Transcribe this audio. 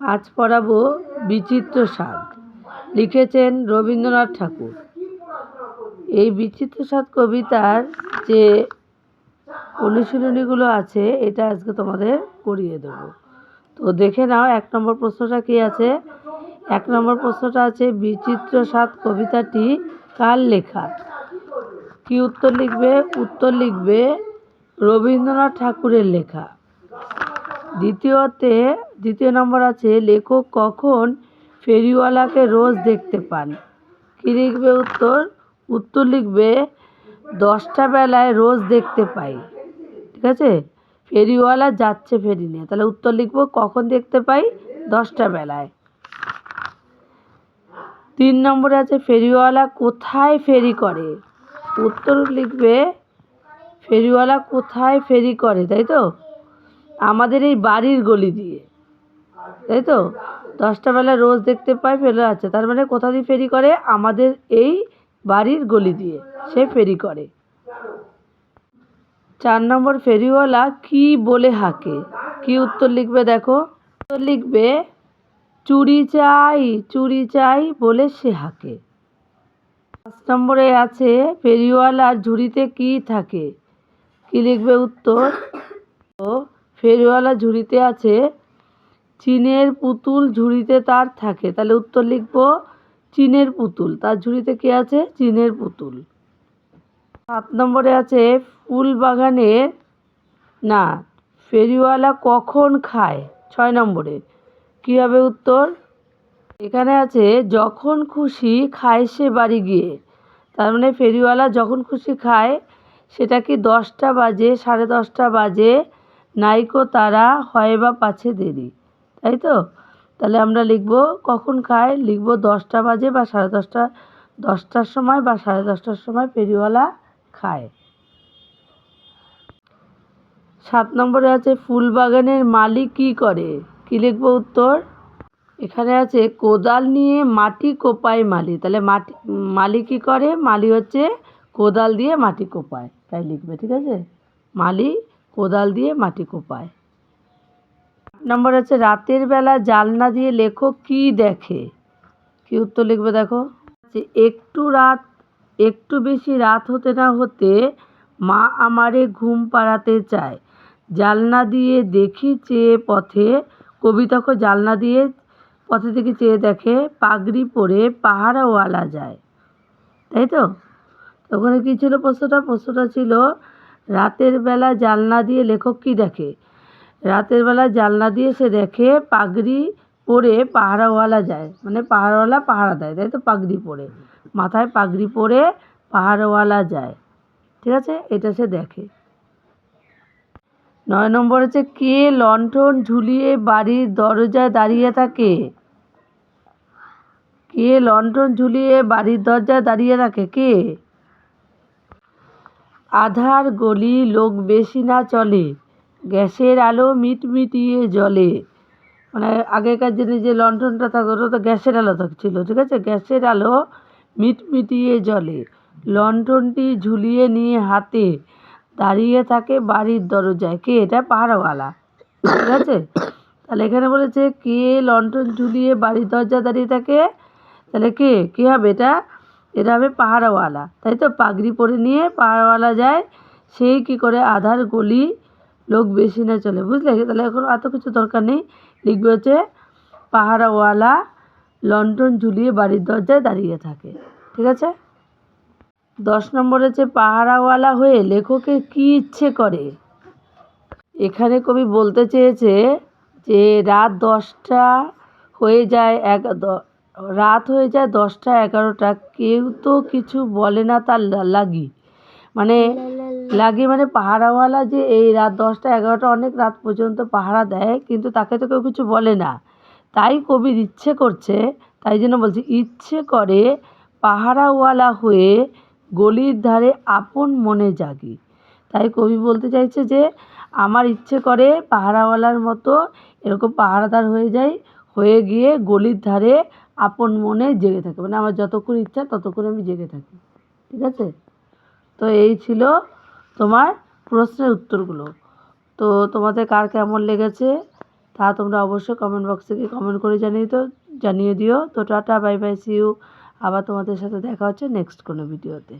আজ পড়াবো বিচিত্র স্বাদ। লিখেছেন রবীন্দ্রনাথ ঠাকুর। এই বিচিত্র স্বাদ কবিতার যে অনুশীলনীগুলো আছে, এটা আজকে তোমাদের করিয়ে দেবো। তো দেখে নাও, এক নম্বর প্রশ্নটা কী আছে? এক নম্বর প্রশ্নটা আছে, বিচিত্র স্বাদ কবিতাটি কার লেখা? কি উত্তর লিখবে? উত্তর লিখবে রবীন্দ্রনাথ ঠাকুরের লেখা। দ্বিতীয়তে, দ্বিতীয় নম্বর আছে, লেখক কখন ফেরিওয়ালাকে রোজ দেখতে পান? কী লিখবে উত্তর? উত্তর লিখবে, দশটা বেলায় রোজ দেখতে পাই। ঠিক আছে? ফেরিওয়ালা যাচ্ছে ফেরি নিয়ে। তাহলে উত্তর লিখব, কখন দেখতে পাই? দশটা বেলায়। তিন নম্বরে আছে, ফেরিওয়ালা কোথায় ফেরি করে? উত্তর লিখবে, ফেরিওয়ালা কোথায় ফেরি করে, তাই তো? আমাদের এই বাড়ির গলি দিয়ে। তাই তো? দশটা বেলা রোজ দেখতে পাই ফেলে আছে তার মানে কোথা দিয়ে ফেরি করে? আমাদের এই বাড়ির গলি দিয়ে। সে ফেরি করে। চার নম্বর ফেরিওয়ালা কি বলে হাঁকে? কি উত্তর লিখবে দেখো? উত্তর লিখবে, চুরি চাই চুরি চাই বলে সে হাঁকে। পাঁচ নম্বরে আছে, ফেরিওয়ালার ঝুড়িতে কি থাকে? কি লিখবে উত্তর? ও ফেরিওয়ালা ঝুড়িতে আছে, চীনের পুতুল ঝুড়িতে তার থাকে। তাহলে উত্তর লিখব, চীনের পুতুল। তার ঝুড়িতে কি আছে? চীনের পুতুল। সাত নম্বরে আছে ফুল বাগানের না, ফেরিওয়ালা কখন খায়? ছয় নম্বরে। কী হবে উত্তর? এখানে আছে, যখন খুশি খায় সে বাড়ি গিয়ে। তার মানে ফেরিওয়ালা যখন খুশি খায়, সেটা কি দশটা বাজে, সাড়ে দশটা বাজে নাইকো, তারা হয় বা পাছে দেরি। তাই তো? তাহলে আমরা লিখব, কখন খায়? লিখব দশটা বাজে বা সাড়ে দশটা, দশটার সময় বা সাড়ে দশটার সময় ফেরিওয়ালা খায়। সাত নম্বরে আছে ফুল বাগানের মালি কী করে? কী লিখব উত্তর? এখানে আছে, কোদাল নিয়ে মাটি কোপায় মালি। তাহলে মাটি, মালি কী করে? মালি হচ্ছে কোদাল দিয়ে মাটি কোপায়। তাই লিখবে, ঠিক আছে? মালি কোদাল দিয়ে মাটি কোপায়। নম্বর আছে, রাতের বেলা জালনা দিয়ে লেখক কী দেখে। কি উত্তর লিখবে দেখো? যে একটু রাত, একটু বেশি রাত হতে না হতে মা আমারে ঘুম পাড়াতে চায়। জালনা দিয়ে দেখি চেয়ে পথে, কবি তখন জালনা দিয়ে পথে থেকে চেয়ে দেখে পাগড়ি পরে পাহারাওয়ালা যায়। তাই তো? ওখানে কী ছিল প্রশ্নটা? প্রশ্নটা ছিল রাতের বেলা জানলা দিয়ে লেখক কী দেখে? রাতের বেলা জানলা দিয়ে সে দেখে পাগড়ি পরে পাহারাওয়ালা যায়। মানে পাহারাওয়ালা পাহারা দেয়, তাই তো? পাগড়ি পরে। মাথায় পাগড়ি পরে পাহারাওয়ালা যায়। ঠিক আছে? এটা সে দেখে। নয় নম্বর হচ্ছে, কে লণ্ঠন ঝুলিয়ে বাড়ির দরজায় দাঁড়িয়ে থাকে? কে লণ্ঠন ঝুলিয়ে বাড়ির দরজায় দাঁড়িয়ে থাকে? কে? আধার গলি লোক বেশি না চলে, গ্যাসের আলো মিটমিটিয়ে জ্বলে। মানে আগেকার দিনে যে লণ্ঠনটা থাকতো, ওটা তো গ্যাসের আলো ছিল ঠিক আছে? গ্যাসের আলো মিটমিটিয়ে জ্বলে। লণ্ঠনটি ঝুলিয়ে নিয়ে হাতে দাঁড়িয়ে থাকে বাড়ির দরজায়। কে এটা? পাহাড়ওয়ালা। ঠিক আছে? তাহলে এখানে বলেছে, কে লণ্ঠন ঝুলিয়ে বাড়ির দরজা দাঁড়িয়ে থাকে? তাহলে কে? কী হবে এটা? এটা হবে পাহাড়ওয়ালা, তাই তো? পাগড়ি পরে নিয়ে পাহাড়ওয়ালা যায় সেই কী করে আধার গলি লোক বেশি না চলে, বুঝলে? তাহলে এখন এত কিছু দরকার নেই। লিখবে হচ্ছে, পাহাড়ওয়ালা লন্ঠন ঝুলিয়ে বাড়ির দরজায় দাঁড়িয়ে থাকে, ঠিক আছে? দশ নম্বর হচ্ছে পাহারাওয়ালা হয়ে লেখকের কী ইচ্ছে করে? এখানে কবি বলতে চেয়েছে যে, রাত দশটা হয়ে যায় এক রাত হয়ে যায় দশটা, এগারোটা। কেউ তো কিছু বলে না তার লাগি। মানে লাগি মানে পাহারাওয়ালা যে এই রাত দশটা, এগারোটা অনেক রাত পর্যন্ত পাহারা দেয়, কিন্তু তাকে তো কেউ কিছু বলে না। তাই কবির ইচ্ছে করছে, তাই জন্য বলছি, ইচ্ছে করে পাহারাওয়ালা হয়ে গলির ধারে আপন মনে জাগি। তাই কবি বলতে চাইছে যে, আমার ইচ্ছে করে পাহারাওয়ালার মতো এরকম পাহারাদার হয়ে যাই, হয়ে গিয়ে গলির ধারে আপন মনে জেগে থাকে। মানে আমার যতক্ষণ ইচ্ছা ততক্ষণ আমি জেগে থাকি। ঠিক আছে? তো এই ছিল তোমার প্রশ্নের উত্তরগুলো। তো তোমাদের কার কেমন লেগেছে তা তোমরা অবশ্যই কমেন্ট বক্সে গিয়ে কমেন্ট করে জানিয়ে তো জানিয়ে দিও। তো tata bye bye see you আবার তোমাদের সাথে দেখা হচ্ছে নেক্সট কোনো ভিডিওতে